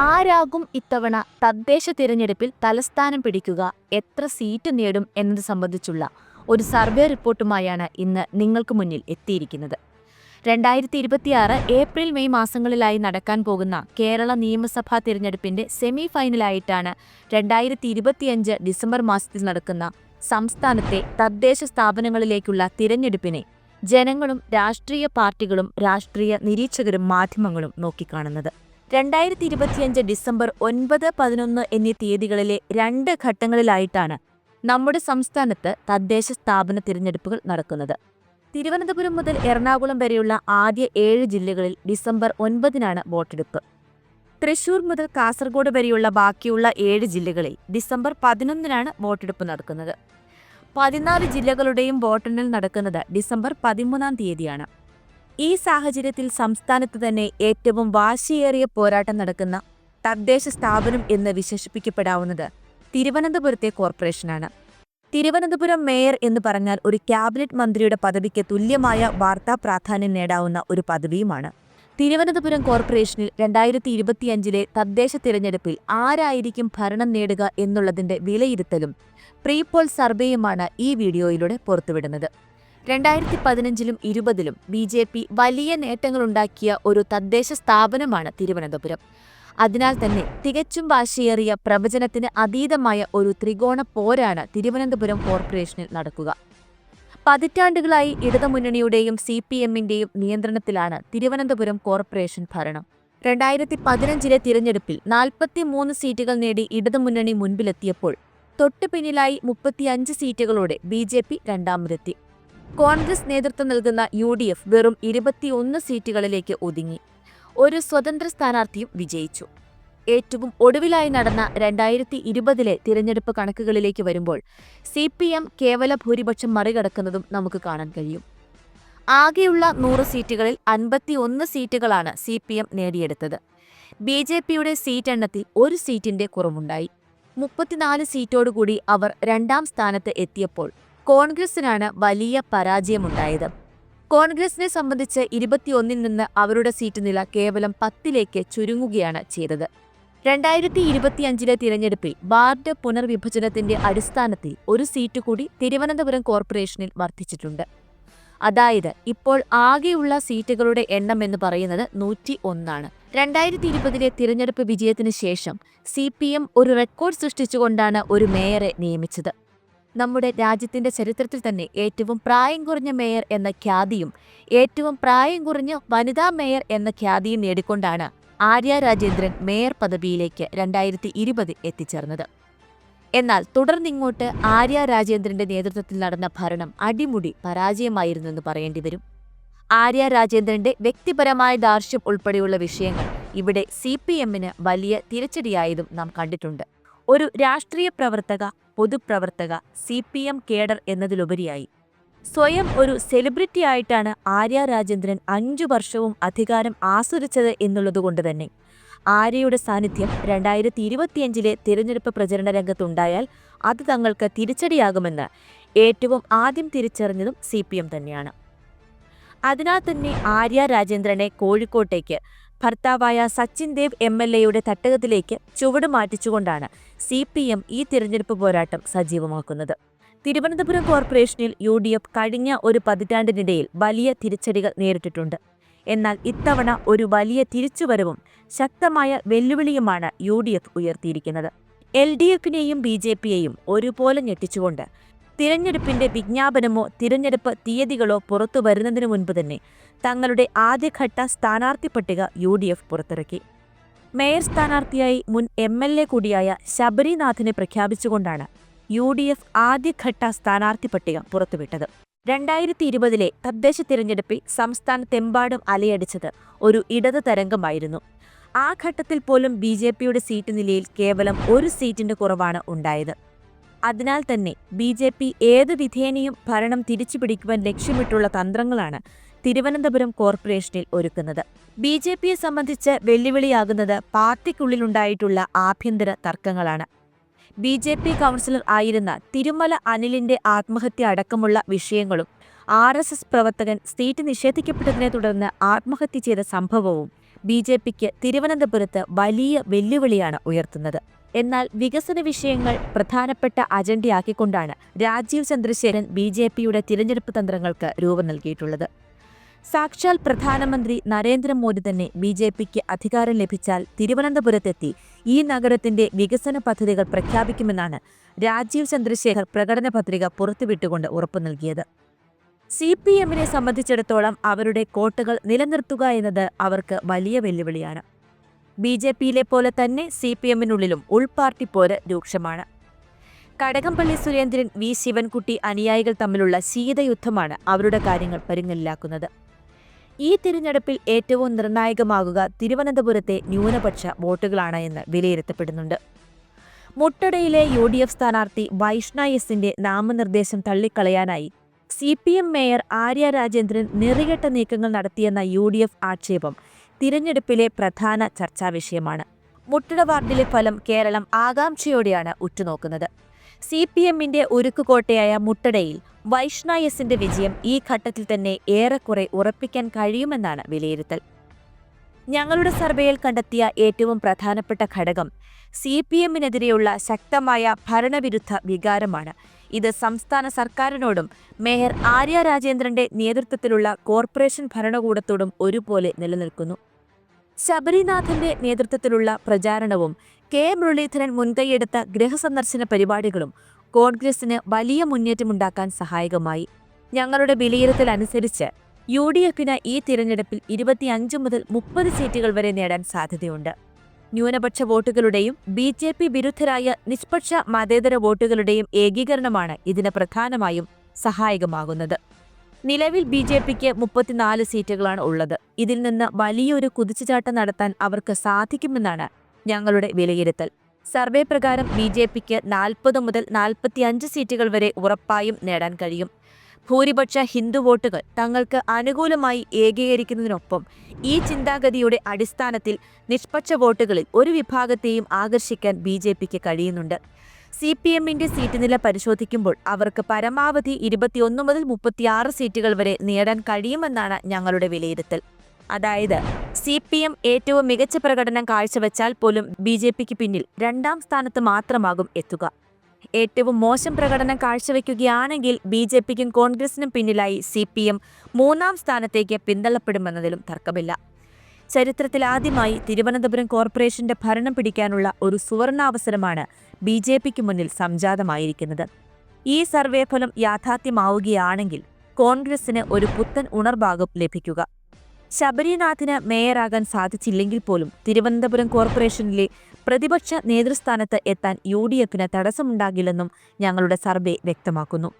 ആരാകും ഇത്തവണ തദ്ദേശ തിരഞ്ഞെടുപ്പിൽ തലസ്ഥാനം പിടിക്കുക? എത്ര സീറ്റ് നേടും എന്നത് സംബന്ധിച്ചുള്ള ഒരു സർവേ റിപ്പോർട്ടുമായാണ് ഇന്ന് നിങ്ങൾക്ക് മുന്നിൽ എത്തിയിരിക്കുന്നത്. രണ്ടായിരത്തി ഇരുപത്തിയാറ് ഏപ്രിൽ മെയ് മാസങ്ങളിലായി നടക്കാൻ പോകുന്ന കേരള നിയമസഭാ തിരഞ്ഞെടുപ്പിന്റെ സെമി ഫൈനലായിട്ടാണ് രണ്ടായിരത്തി ഇരുപത്തിയഞ്ച് ഡിസംബർ മാസത്തിൽ നടക്കുന്ന സംസ്ഥാനത്തെ തദ്ദേശ സ്ഥാപനങ്ങളിലേക്കുള്ള തിരഞ്ഞെടുപ്പിനെ ജനങ്ങളും രാഷ്ട്രീയ പാർട്ടികളും രാഷ്ട്രീയ നിരീക്ഷകരും മാധ്യമങ്ങളും നോക്കിക്കാണുന്നത്. രണ്ടായിരത്തി ഇരുപത്തിയഞ്ച് ഡിസംബർ ഒൻപത് പതിനൊന്ന് എന്നീ തീയതികളിലെ രണ്ട് ഘട്ടങ്ങളിലായിട്ടാണ് നമ്മുടെ സംസ്ഥാനത്ത് തദ്ദേശ സ്ഥാപന തിരഞ്ഞെടുപ്പുകൾ നടക്കുന്നത്. തിരുവനന്തപുരം മുതൽ എറണാകുളം വരെയുള്ള ആദ്യ ഏഴ് ജില്ലകളിൽ ഡിസംബർ ഒൻപതിനാണ് വോട്ടെടുപ്പ്. തൃശൂർ മുതൽ കാസർഗോഡ് വരെയുള്ള ബാക്കിയുള്ള ഏഴ് ജില്ലകളിൽ ഡിസംബർ പതിനൊന്നിനാണ് വോട്ടെടുപ്പ് നടക്കുന്നത്. പതിനാല് ജില്ലകളുടെയും വോട്ടെണ്ണൽ നടക്കുന്നത് ഡിസംബർ പതിമൂന്നാം തീയതിയാണ്. ഈ സാഹചര്യത്തിൽ സംസ്ഥാനത്ത് തന്നെ ഏറ്റവും വാശിയേറിയ പോരാട്ടം നടക്കുന്ന തദ്ദേശ സ്ഥാപനം എന്ന് വിശേഷിപ്പിക്കപ്പെടാവുന്നത് തിരുവനന്തപുരത്തെ കോർപ്പറേഷനാണ്. തിരുവനന്തപുരം മേയർ എന്ന് പറഞ്ഞാൽ ഒരു ക്യാബിനറ്റ് മന്ത്രിയുടെ പദവിക്ക് തുല്യമായ വാർത്താ പ്രാധാന്യം നേടാവുന്ന ഒരു പദവിയുമാണ്. തിരുവനന്തപുരം കോർപ്പറേഷനിൽ രണ്ടായിരത്തി ഇരുപത്തിയഞ്ചിലെ തദ്ദേശ തിരഞ്ഞെടുപ്പിൽ ആരായിരിക്കും ഭരണം നേടുക എന്നുള്ളതിന്റെ വിലയിരുത്തലും പ്രീപോൾ സർവേയുമാണ് ഈ വീഡിയോയിലൂടെ പുറത്തുവിടുന്നത്. രണ്ടായിരത്തി പതിനഞ്ചിലും ഇരുപതിലും ബി ജെ പി വലിയ നേട്ടങ്ങളുണ്ടാക്കിയ ഒരു തദ്ദേശ സ്ഥാപനമാണ് തിരുവനന്തപുരം. അതിനാൽ തന്നെ തികച്ചും വാശിയേറിയ പ്രവചനത്തിന് അതീതമായ ഒരു ത്രികോണ പോരാണ് തിരുവനന്തപുരം കോർപ്പറേഷനിൽ നടക്കുക. പതിറ്റാണ്ടുകളായി ഇടതുമുന്നണിയുടെയും സി പി എമ്മിന്റെയും നിയന്ത്രണത്തിലാണ് തിരുവനന്തപുരം കോർപ്പറേഷൻ ഭരണം. രണ്ടായിരത്തി പതിനഞ്ചിലെ തിരഞ്ഞെടുപ്പിൽ നാൽപ്പത്തി മൂന്ന് സീറ്റുകൾ നേടി ഇടതുമുന്നണി മുൻപിലെത്തിയപ്പോൾ തൊട്ടു പിന്നിലായി മുപ്പത്തിയഞ്ച് സീറ്റുകളോടെ ബി ജെ പി രണ്ടാമതെത്തി. കോൺഗ്രസ് നേതൃത്വം നൽകുന്ന യു ഡി എഫ് വെറും ഇരുപത്തിയൊന്ന് സീറ്റുകളിലേക്ക് ഒതുങ്ങി. ഒരു സ്വതന്ത്ര സ്ഥാനാർത്ഥിയും വിജയിച്ചു. ഏറ്റവും ഒടുവിലായി നടന്ന രണ്ടായിരത്തി ഇരുപതിലെ തിരഞ്ഞെടുപ്പ് കണക്കുകളിലേക്ക് വരുമ്പോൾ സി പി എം കേവല ഭൂരിപക്ഷം മറികടക്കുന്നതും നമുക്ക് കാണാൻ കഴിയും. ആകെയുള്ള നൂറ് സീറ്റുകളിൽ അൻപത്തിയൊന്ന് സീറ്റുകളാണ് സി പി എം നേടിയെടുത്തത്. ബി ജെ പിയുടെ സീറ്റ് എണ്ണത്തിൽ ഒരു സീറ്റിന്റെ കുറവുണ്ടായി. മുപ്പത്തിനാല് സീറ്റോടുകൂടി അവർ രണ്ടാം സ്ഥാനത്ത് എത്തിയപ്പോൾ കോൺഗ്രസിനാണ് വലിയ പരാജയമുണ്ടായത്. കോൺഗ്രസിനെ സംബന്ധിച്ച് ഇരുപത്തിയൊന്നിൽ നിന്ന് അവരുടെ സീറ്റ് നില കേവലം പത്തിലേക്ക് ചുരുങ്ങുകയാണ് ചെയ്തത്. രണ്ടായിരത്തി ഇരുപത്തിയഞ്ചിലെ തിരഞ്ഞെടുപ്പിൽ വാർഡ് പുനർവിഭജനത്തിന്റെ അടിസ്ഥാനത്തിൽ ഒരു സീറ്റ് കൂടി തിരുവനന്തപുരം കോർപ്പറേഷനിൽ വർദ്ധിച്ചിട്ടുണ്ട്. അതായത് ഇപ്പോൾ ആകെയുള്ള സീറ്റുകളുടെ എണ്ണം എന്ന് പറയുന്നത് നൂറ്റി ഒന്നാണ് രണ്ടായിരത്തി ഇരുപതിലെ തിരഞ്ഞെടുപ്പ് വിജയത്തിന് ശേഷം സി ഒരു റെക്കോർഡ് സൃഷ്ടിച്ചുകൊണ്ടാണ് ഒരു മേയറെ നിയമിച്ചത്. നമ്മുടെ രാജ്യത്തിന്റെ ചരിത്രത്തിൽ തന്നെ ഏറ്റവും പ്രായം കുറഞ്ഞ മേയർ എന്ന ഖ്യാതിയും ഏറ്റവും പ്രായം കുറഞ്ഞ വനിതാ മേയർ എന്ന ഖ്യാതിയും നേടിക്കൊണ്ടാണ് ആര്യ രാജേന്ദ്രൻ മേയർ പദവിയിലേക്ക് രണ്ടായിരത്തി ഇരുപത് എത്തിച്ചേർന്നത്. എന്നാൽ തുടർന്നിങ്ങോട്ട് ആര്യ രാജേന്ദ്രന്റെ നേതൃത്വത്തിൽ നടന്ന ഭരണം അടിമുടി പരാജയമായിരുന്നെന്ന് പറയേണ്ടി വരും. ആര്യ രാജേന്ദ്രന്റെ വ്യക്തിപരമായ ദാർഷ്യം ഉൾപ്പെടെയുള്ള വിഷയങ്ങൾ ഇവിടെ സി പി എമ്മിന് വലിയ തിരച്ചടിയായതും നാം കണ്ടിട്ടുണ്ട്. ഒരു രാഷ്ട്രീയ പ്രവർത്തക പൊതുപ്രവർത്തക സി പി എം കേഡർ എന്നതിലുപരിയായി. സ്വയം ഒരു സെലിബ്രിറ്റി ആയിട്ടാണ് ആര്യ രാജേന്ദ്രൻ അഞ്ചു വർഷവും അധികാരം ആസ്വദിച്ചത് എന്നുള്ളതുകൊണ്ട് തന്നെ. ആര്യയുടെ സാന്നിധ്യം രണ്ടായിരത്തി ഇരുപത്തിയഞ്ചിലെ തിരഞ്ഞെടുപ്പ് പ്രചരണ രംഗത്തുണ്ടായാൽ അത് തങ്ങൾക്ക് തിരിച്ചടിയാകുമെന്ന് ഏറ്റവും ആദ്യം തിരിച്ചറിഞ്ഞതും സി പി എം തന്നെയാണ്. അതിനാൽ തന്നെ ആര്യ രാജേന്ദ്രനെ കോഴിക്കോട്ടേക്ക് ഭർത്താവായ സച്ചിൻ ദേവ് എം എൽ എയുടെ തട്ടകത്തിലേക്ക് ചുവട് മാറ്റിച്ചുകൊണ്ടാണ് സി പി എം ഈ തിരഞ്ഞെടുപ്പ് പോരാട്ടം സജീവമാക്കുന്നത്. തിരുവനന്തപുരം കോർപ്പറേഷനിൽ യു ഡി എഫ് കഴിഞ്ഞ ഒരു പതിറ്റാണ്ടിനിടയിൽ വലിയ തിരിച്ചടികൾ നേരിട്ടിട്ടുണ്ട്. എന്നാൽ ഇത്തവണ ഒരു വലിയ തിരിച്ചുവരവും ശക്തമായ വെല്ലുവിളിയുമാണ് യു ഡി എഫ് ഉയർത്തിയിരിക്കുന്നത്. എൽ ഡി എഫിനെയും ബി ജെ പിയെയും ഒരുപോലെ ഞെട്ടിച്ചുകൊണ്ട് തിരഞ്ഞെടുപ്പിന്റെ വിജ്ഞാപനമോ തിരഞ്ഞെടുപ്പ് തീയതികളോ പുറത്തു വരുന്നതിനു മുൻപ് തന്നെ തങ്ങളുടെ ആദ്യഘട്ട സ്ഥാനാർത്ഥി പട്ടിക യു ഡി എഫ് പുറത്തിറക്കി. മേയർ സ്ഥാനാർത്ഥിയായി മുൻ എം എൽ എ കൂടിയായ ശബരിനാഥിനെ പ്രഖ്യാപിച്ചുകൊണ്ടാണ് യു ഡി എഫ് ആദ്യഘട്ട സ്ഥാനാർത്ഥി പട്ടിക പുറത്തുവിട്ടത്. രണ്ടായിരത്തി ഇരുപതിലെ തദ്ദേശ തിരഞ്ഞെടുപ്പിൽ സംസ്ഥാനത്തെമ്പാടും അലയടിച്ചത് ഒരു ഇടത് തരംഗമായിരുന്നു. ആ ഘട്ടത്തിൽ പോലും ബി സീറ്റ് നിലയിൽ കേവലം ഒരു സീറ്റിന്റെ കുറവാണ് ഉണ്ടായത്. അതിനാൽ തന്നെ ബി ജെ പി ഏത് വിധേനയും ഭരണം തിരിച്ചുപിടിക്കുവാൻ ലക്ഷ്യമിട്ടുള്ള തന്ത്രങ്ങളാണ് തിരുവനന്തപുരം കോർപ്പറേഷനിൽ ഒരുക്കുന്നത്. ബി ജെ പിയെ സംബന്ധിച്ച് വെല്ലുവിളിയാകുന്നത് പാർട്ടിക്കുള്ളിലുണ്ടായിട്ടുള്ള ആഭ്യന്തര തർക്കങ്ങളാണ്. ബി ജെ പി കൗൺസിലർ ആയിരുന്ന തിരുമല അനിലിന്റെ ആത്മഹത്യ അടക്കമുള്ള വിഷയങ്ങളും ആർ എസ് എസ് പ്രവർത്തകൻ സീറ്റ് നിഷേധിക്കപ്പെട്ടതിനെ തുടർന്ന് ആത്മഹത്യ ചെയ്ത സംഭവവും ബി ജെ പിക്ക് തിരുവനന്തപുരത്ത് വലിയ വെല്ലുവിളിയാണ് ഉയർത്തുന്നത്. എന്നാൽ വികസന വിഷയങ്ങൾ പ്രധാനപ്പെട്ട അജണ്ടയാക്കിക്കൊണ്ടാണ് രാജീവ് ചന്ദ്രശേഖരൻ ബി ജെ പിയുടെ തിരഞ്ഞെടുപ്പ് തന്ത്രങ്ങൾക്ക് രൂപം നൽകിയിട്ടുള്ളത്. സാക്ഷാൽ പ്രധാനമന്ത്രി നരേന്ദ്രമോദി തന്നെ ബി ജെ പിക്ക് അധികാരം ലഭിച്ചാൽ തിരുവനന്തപുരത്തെത്തി ഈ നഗരത്തിന്റെ വികസന പദ്ധതികൾ പ്രഖ്യാപിക്കുമെന്നാണ് രാജീവ് ചന്ദ്രശേഖർ പ്രകടന പത്രിക പുറത്തുവിട്ടുകൊണ്ട് ഉറപ്പു നൽകിയത്. സി പി എമ്മിനെ സംബന്ധിച്ചിടത്തോളം അവരുടെ കോട്ടകൾ നിലനിർത്തുക എന്നത് അവർക്ക് വലിയ വെല്ലുവിളിയാണ്. ബി ജെ പിയിലെ പോലെ തന്നെ സി പി എമ്മിനുള്ളിലും ഉൾപാർട്ടി പോര് രൂക്ഷമാണ്. കടകംപള്ളി സുരേന്ദ്രൻ വി ശിവൻകുട്ടി അനുയായികൾ തമ്മിലുള്ള ശീതയുദ്ധമാണ് അവരുടെ കാര്യങ്ങൾ പരുങ്ങലിലാക്കുന്നത് ഈ തിരഞ്ഞെടുപ്പിൽ ഏറ്റവും നിർണായകമാകുക തിരുവനന്തപുരത്തെ ന്യൂനപക്ഷ വോട്ടുകളാണ് എന്ന് വിലയിരുത്തപ്പെടുന്നുണ്ട്. മുട്ടടയിലെ യു ഡി എഫ് സ്ഥാനാർത്ഥി വൈഷ്ണ എസിന്റെ നാമനിർദ്ദേശം തള്ളിക്കളയാനായി C P M mayor Arya Rajendran നിറികെട്ട നീക്കങ്ങൾ നടത്തിയെന്ന യു ഡി എഫ് ആക്ഷേപം തിരഞ്ഞെടുപ്പിലെ പ്രധാന ചർച്ചാ വിഷയമാണ്. മുട്ടട വാർഡിലെ ഫലം കേരളം ആകാംക്ഷയോടെയാണ് ഉറ്റുനോക്കുന്നത്. സി പി എമ്മിന്റെ ഉരുക്കുകോട്ടയായ മുട്ടടയിൽ വൈഷ്ണായസിന്റെ വിജയം ഈ ഘട്ടത്തിൽ തന്നെ ഏറെക്കുറെ ഉറപ്പിക്കാൻ കഴിയുമെന്നാണ് വിലയിരുത്തൽ. ഞങ്ങളുടെ സർവേയിൽ കണ്ടെത്തിയ ഏറ്റവും പ്രധാനപ്പെട്ട ഘടകം സി പി എമ്മിനെതിരെയുള്ള ശക്തമായ ഭരണവിരുദ്ധ വികാരമാണ്. ഇത് സംസ്ഥാന സർക്കാരിനോടും മേയർ ആര്യ രാജേന്ദ്രന്റെ നേതൃത്വത്തിലുള്ള കോർപ്പറേഷൻ ഭരണകൂടത്തോടും ഒരുപോലെ നിലനിൽക്കുന്നു. ശബരിനാഥന്റെ നേതൃത്വത്തിലുള്ള പ്രചാരണവും കെ മുരളീധരൻ മുൻകൈയെടുത്ത ഗൃഹസന്ദർശന പരിപാടികളും കോൺഗ്രസിന് വലിയ മുന്നേറ്റമുണ്ടാക്കാൻ സഹായകമായി. ഞങ്ങളുടെ വിലയിരുത്തൽ അനുസരിച്ച് യു ഡി എഫിന് ഈ തിരഞ്ഞെടുപ്പിൽ ഇരുപത്തിയഞ്ച് മുതൽ മുപ്പത് സീറ്റുകൾ വരെ നേടാൻ സാധ്യതയുണ്ട്. ന്യൂനപക്ഷ വോട്ടുകളുടെയും ബി ജെ പി വിരുദ്ധരായ നിഷ്പക്ഷ മതേതര വോട്ടുകളുടെയും ഏകീകരണമാണ് ഇതിന് പ്രധാനമായും സഹായകമാകുന്നത്. നിലവിൽ ബി ജെ പിക്ക് മുപ്പത്തിനാല് സീറ്റുകളാണ് ഉള്ളത്. ഇതിൽ നിന്ന് വലിയൊരു കുതിച്ചുചാട്ടം നടത്താൻ അവർക്ക് സാധിക്കുമെന്നാണ് ഞങ്ങളുടെ വിലയിരുത്തൽ. സർവേ പ്രകാരം ബി ജെ പിക്ക് നാൽപ്പത് മുതൽ നാൽപ്പത്തിയഞ്ച് സീറ്റുകൾ വരെ ഉറപ്പായും നേടാൻ കഴിയും. ഭൂരിപക്ഷ ഹിന്ദു വോട്ടുകൾ തങ്ങൾക്ക് അനുകൂലമായി ഏകീകരിക്കുന്നതിനൊപ്പം ഈ ചിന്താഗതിയുടെ അടിസ്ഥാനത്തിൽ നിഷ്പക്ഷ വോട്ടുകളിൽ ഒരു വിഭാഗത്തെയും ആകർഷിക്കാൻ ബി കഴിയുന്നുണ്ട്. സി പി എമ്മിന്റെ സീറ്റ് നില പരിശോധിക്കുമ്പോൾ അവർക്ക് പരമാവധി ഇരുപത്തിയൊന്ന് മുതൽ മുപ്പത്തിയാറ് സീറ്റുകൾ വരെ നേടാൻ കഴിയുമെന്നാണ് ഞങ്ങളുടെ വിലയിരുത്തൽ. അതായത് സി പി എം ഏറ്റവും മികച്ച പ്രകടനം കാഴ്ചവെച്ചാൽ പോലും ബി ജെ പിക്ക് പിന്നിൽ രണ്ടാം സ്ഥാനത്ത് മാത്രമാകും എത്തുക. ഏറ്റവും മോശം പ്രകടനം കാഴ്ചവെക്കുകയാണെങ്കിൽ ബി ജെ പിക്കും കോൺഗ്രസിനും പിന്നിലായി സി പി എം മൂന്നാം സ്ഥാനത്തേക്ക് പിന്തള്ളപ്പെടുമെന്നതിലും തർക്കമില്ല. ചരിത്രത്തിൽ ആദ്യമായി തിരുവനന്തപുരം കോർപ്പറേഷന്റെ ഭരണം പിടിക്കാനുള്ള ഒരു സുവർണാവസരമാണ് ബി ജെ പിക്ക് മുന്നിൽ സംജാതമായിരിക്കുന്നത്. ഈ സർവേ ഫലം യാഥാർത്ഥ്യമാവുകയാണെങ്കിൽ കോൺഗ്രസിന് ഒരു പുത്തൻ ഉണർഭാഗം ലഭിക്കുക. ശബരിനാഥിന് മേയറാകാൻ സാധിച്ചില്ലെങ്കിൽ പോലും തിരുവനന്തപുരം കോർപ്പറേഷനിലെ പ്രതിപക്ഷ നേതൃസ്ഥാനത്ത് എത്താൻ യു ഡി എഫിന് തടസ്സമുണ്ടാകില്ലെന്നും ഞങ്ങളുടെ സർവേ വ്യക്തമാക്കുന്നു.